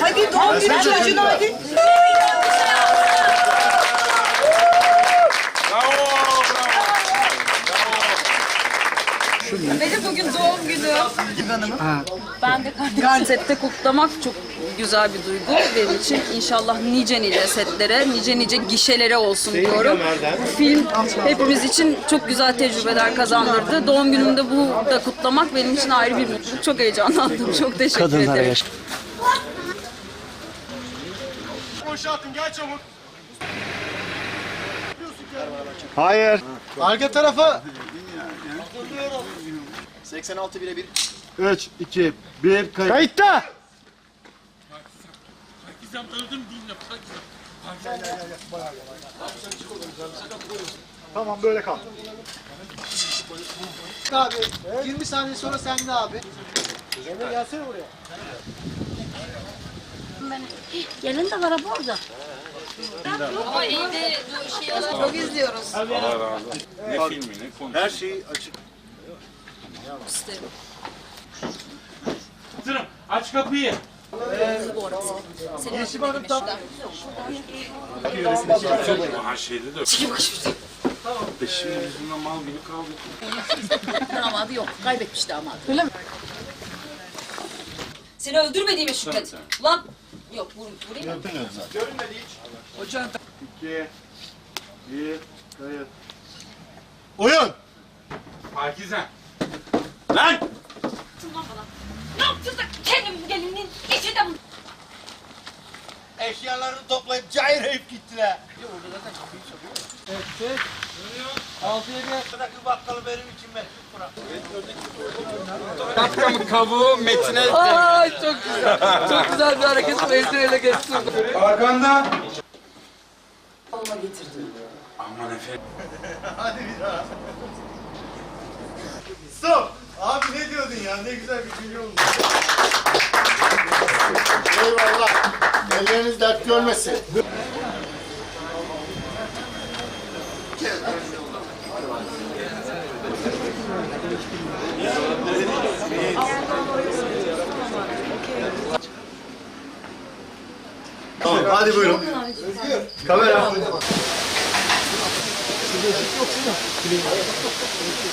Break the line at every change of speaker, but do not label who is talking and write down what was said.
Hadi doğum günü çocuğuna hadi.
Benim bugün Ben de kardeşim sette kutlamak çok güzel bir duygu benim için. İnşallah nice nice setlere, nice nice gişelere olsun diyorum. Bu film hepimiz için çok güzel tecrübeler kazandırdı. Doğum günümde bu da kutlamak benim için ayrı bir mutluluk. Çok heyecanlandım. Çok teşekkür
Kadınlara
ederim.
yaş.
Boşaltın gel çabuk.
Hayır.
Arka tarafa.
86 bire 1.
3, 2, 1, kayıt.
Kayıtta.
Tamam böyle kal. Abi 20 saniye sonra sende abi. Emre gelsene buraya.
Gelin de var abi orada.
Çok izliyoruz.
Ne filmi ne konu?
Her şey açık.
İsterim.
Kızım aç kapıyı.
Senin adın neymiş?
Aha şeyde de. E şimdi biz mal gibi kaldık.
Damadı yok. Kaybetmiş damadı.
Seni öldürmediğime şükret. Lan yok vur, vurayım mı?
2, 1, kayıt. Oyun.
Hakizem. Lan!
Ne yaptın da kendim gelinin içinde mi?
Eşyalarını toplayıp cayır gittiler. Buradaki bakkalı benim için meşhur bırak.
Kapkamı kavuğu Metin'e
Ay çok güzel. Çok güzel bir hareket Ezre'yle geçsin.
Arkanda. Aman efendim.
Hadi bir daha. Stop. Abi ne diyordun ya? Ne güzel bir cümle oldu.
Eyvallah. Elleriniz dert görmesin.
Tamam hadi buyurun. Kamera.